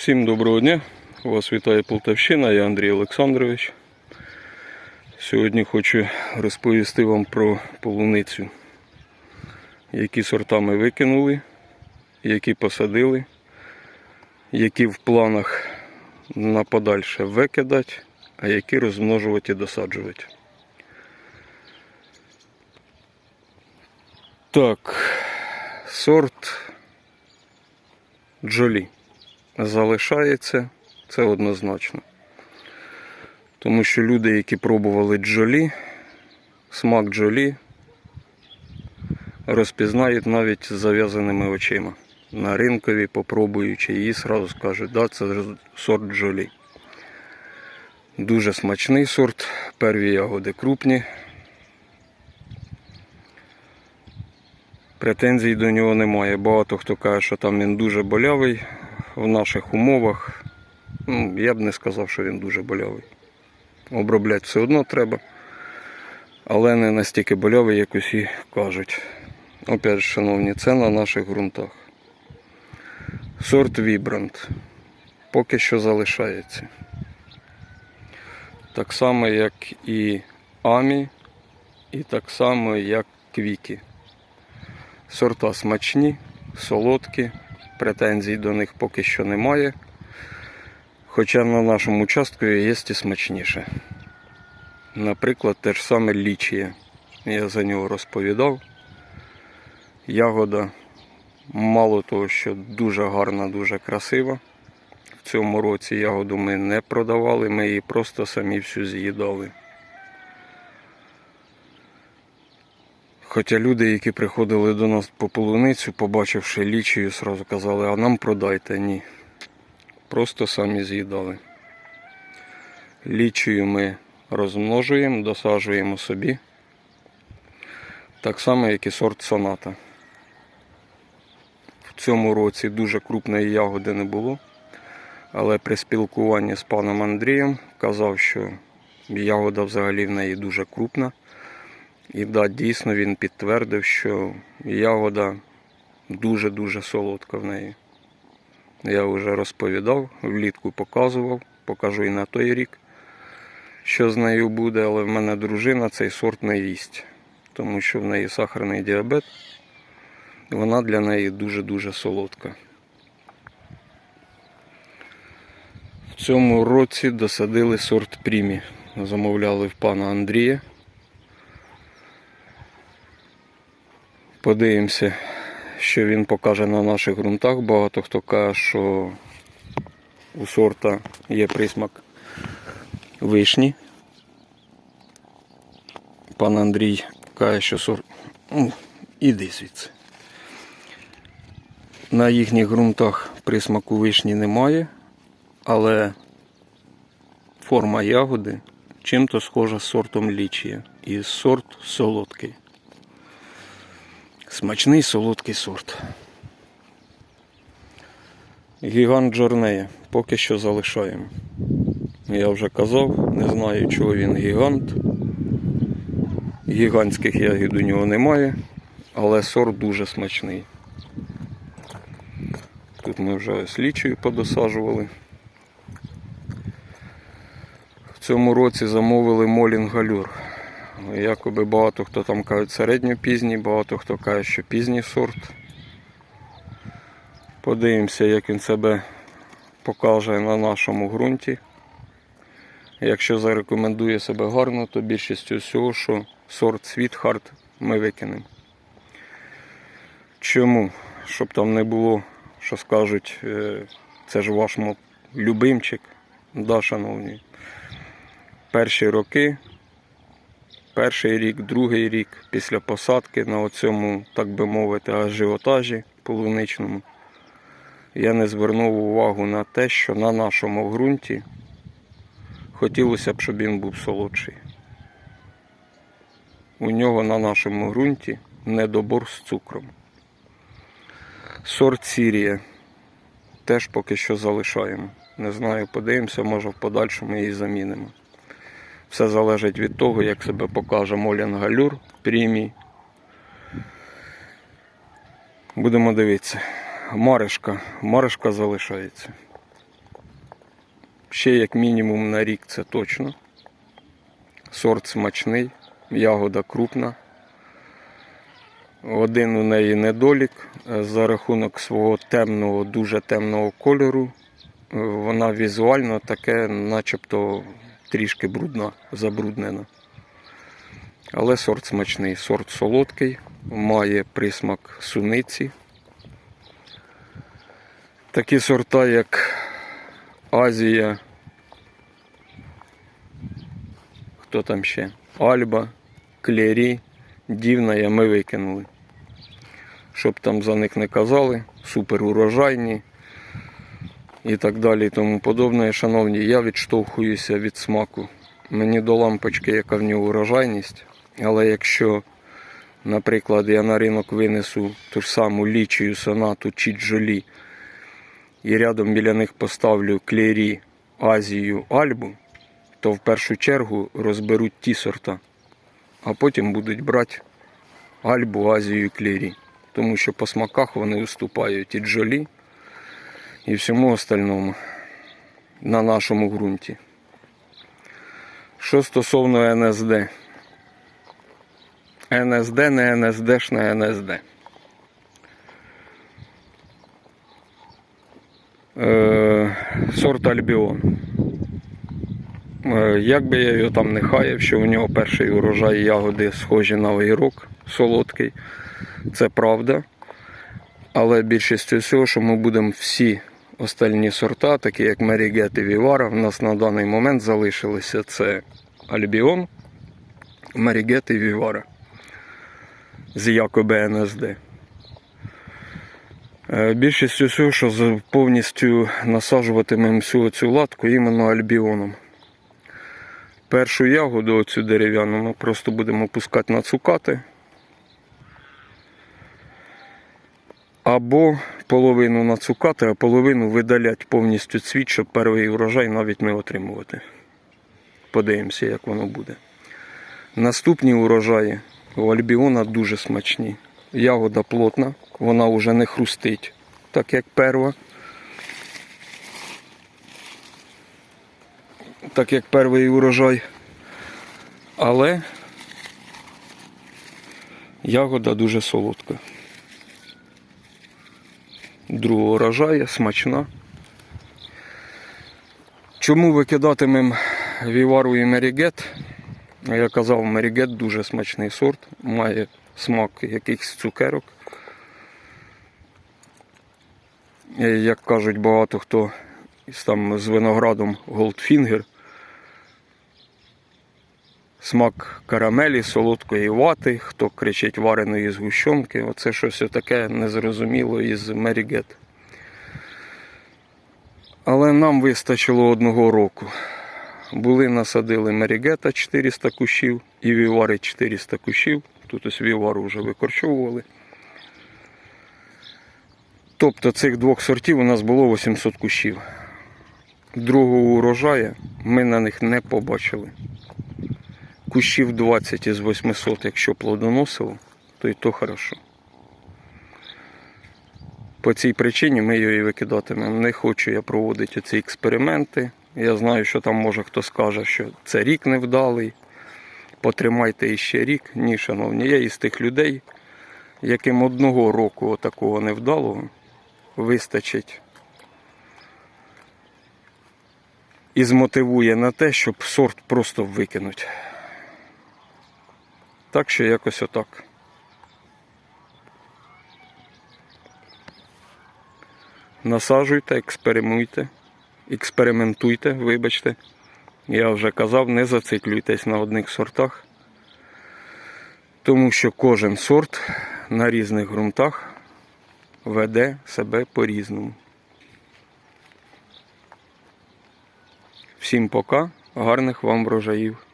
Всім доброго дня! Вас вітає Полтавщина, я Андрій Олександрович. Сьогодні хочу розповісти вам про полуницю. Які сорта ми викинули, які посадили, які в планах на подальше викидати, а які розмножувати і досаджувати. Так, сорт Джолі залишається, це однозначно. Тому що люди, які пробували джолі, смак джолі, розпізнають навіть з зав'язаними очима. На ринкові, попробуючи її, сразу скажуть, да, це сорт джолі. Дуже смачний сорт, перві ягоди крупні. Претензій до нього немає. Багато хто каже, що там він дуже болявий в наших умовах. Ну, я б не сказав, що він дуже болявий. Обробляти все одно треба, але не настільки болявий, як усі кажуть. Опять, шановні, це на наших ґрунтах. Сорт Вібрант поки що залишається. Так само, як і Амі, і так само, як Квікі. Сорта смачні, солодкі, претензій до них поки що немає. Хоча на нашому участку є і смачніше. Наприклад, те ж саме лічіє. Я за нього розповідав. Ягода, мало того, що дуже гарна, дуже красива. В цьому році ягоду ми не продавали, ми її просто самі всю з'їдали. Хоча люди, які приходили до нас по полуницю, побачивши лічію, сразу казали, а нам продайте. Ні. Просто самі з'їдали. Лічію ми розмножуємо, досаджуємо собі. Так само, як і сорт соната. В цьому році дуже крупної ягоди не було. Але при спілкуванні з паном Андрієм казав, що ягода взагалі в неї дуже крупна. І да, дійсно він підтвердив, що ягода дуже-дуже солодка в неї. Я вже розповідав, влітку показував, покажу і на той рік, що з нею буде, але в мене дружина цей сорт не їсть, тому що в неї сахарний діабет, вона для неї дуже-дуже солодка. В цьому році досадили сорт Прімі. Замовляли в пана Андрія. Подивимося, що він покаже на наших ґрунтах. Багато хто каже, що у сорта є присмак вишні. Пан Андрій каже, що сорт. Ну, Іди звідси. На їхніх ґрунтах присмаку вишні немає, але форма ягоди чим-то схожа з сортом лічія. І сорт солодкий. Смачний солодкий сорт. Гігант Джорнея поки що залишаємо. Я вже казав, не знаю, чого він гігант. Гігантських ягід у нього немає, але сорт дуже смачний. Тут ми вже слідчою подосаджували. В цьому році замовили молінг галюр. Якоби багато хто там кажуть середньопізній, багато хто каже, що пізній сорт. Подивимося, як він себе покаже на нашому ґрунті. Якщо зарекомендує себе гарно, то більшістю всього, що сорт Світхард ми викинемо. Чому? Щоб там не було, що скажуть, е, це ж ваш любимчик. Да, шановні. Перші роки перший рік, другий рік після посадки на оцьому, так би мовити, ажіотажі полуничному, я не звернув увагу на те, що на нашому ґрунті хотілося б, щоб він був солодший. У нього на нашому ґрунті недобор з цукром. Сорт Сірія теж поки що залишаємо. Не знаю, подивимося, може в подальшому її замінимо. Все залежить від того, як себе покаже Молін Галюр, прімій. Будемо дивитися. Маришка. Маришка залишається. ще як мінімум на рік це точно. Сорт смачний, ягода крупна. Один у неї недолік за рахунок свого темного, дуже темного кольору. Вона візуально таке, начебто трішки брудна, забруднена. Але сорт смачний, сорт солодкий, має присмак суниці. Такі сорта, як Азія. Хто там ще? Альба, Клері, Дівна ми викинули. Щоб там за них не казали, супер урожайні і так далі і тому подобне. Шановні, я відштовхуюся від смаку. Мені до лампочки, яка в нього урожайність. Але якщо, наприклад, я на ринок винесу ту ж саму лічію, сонату чи джолі, і рядом біля них поставлю клері, Азію, Альбу, то в першу чергу розберуть ті сорта, а потім будуть брати Альбу, Азію і. Тому що по смаках вони уступають і джолі, і всьому остальному на нашому ґрунті. Що стосовно НСД. НСД не НСДшне НСД. Е, сорт Альбіон. Е, Як би я його там не хаяв, що у нього перший урожай ягоди схожі на огірок солодкий. Це правда. Але більшістю всього, що ми будемо всі остальні сорта, такі як Мерігет і Вівара, в нас на даний момент залишилися це Альбіон, Мерігет і Вівара з якоби НСД. Е, Більшістю всього, що повністю насаджуватимемо всю цю латку іменно альбіоном. Першу ягоду, оцю дерев'яну, ми просто будемо пускати на цукати. Або половину на цукати, а половину видалять повністю цвіт, щоб перший урожай навіть не отримувати. Подивимося, як воно буде. Наступні урожаї у альбіона дуже смачні. Ягода плотна, вона вже не хрустить, так як перва. Так як перший урожай. Але ягода дуже солодка. Другого урожаю, смачна. Чому викидатимем Вівару і Мерігет? Я казав, Мерігет дуже смачний сорт, має смак якихось цукерок. Як кажуть багато хто там з виноградом Goldfinger, смак карамелі, солодкої вати, хто кричить вареної згущенки. Оце щось таке незрозуміло із Мерігет. Але нам вистачило одного року. Були насадили Мерігета 400 кущів і Вівари 400 кущів. Тут ось Вівару вже викорчовували. Тобто цих двох сортів у нас було 800 кущів. Другого урожаю ми на них не побачили. Кущів 20 із 800, якщо плодоносило, то і то хорошо. По цій причині ми її викидатимемо. Не хочу я проводити ці експерименти. Я знаю, що там може хто скаже, що це рік невдалий. Потримайте іще рік. Ні, шановні, я із тих людей, яким одного року такого невдалого вистачить і змотивує на те, щоб сорт просто викинуть. Так що якось отак. Насаджуйте, експеримуйте, експериментуйте, вибачте. Я вже казав, не зациклюйтесь на одних сортах, тому що кожен сорт на різних ґрунтах веде себе по-різному. Всім пока, гарних вам врожаїв.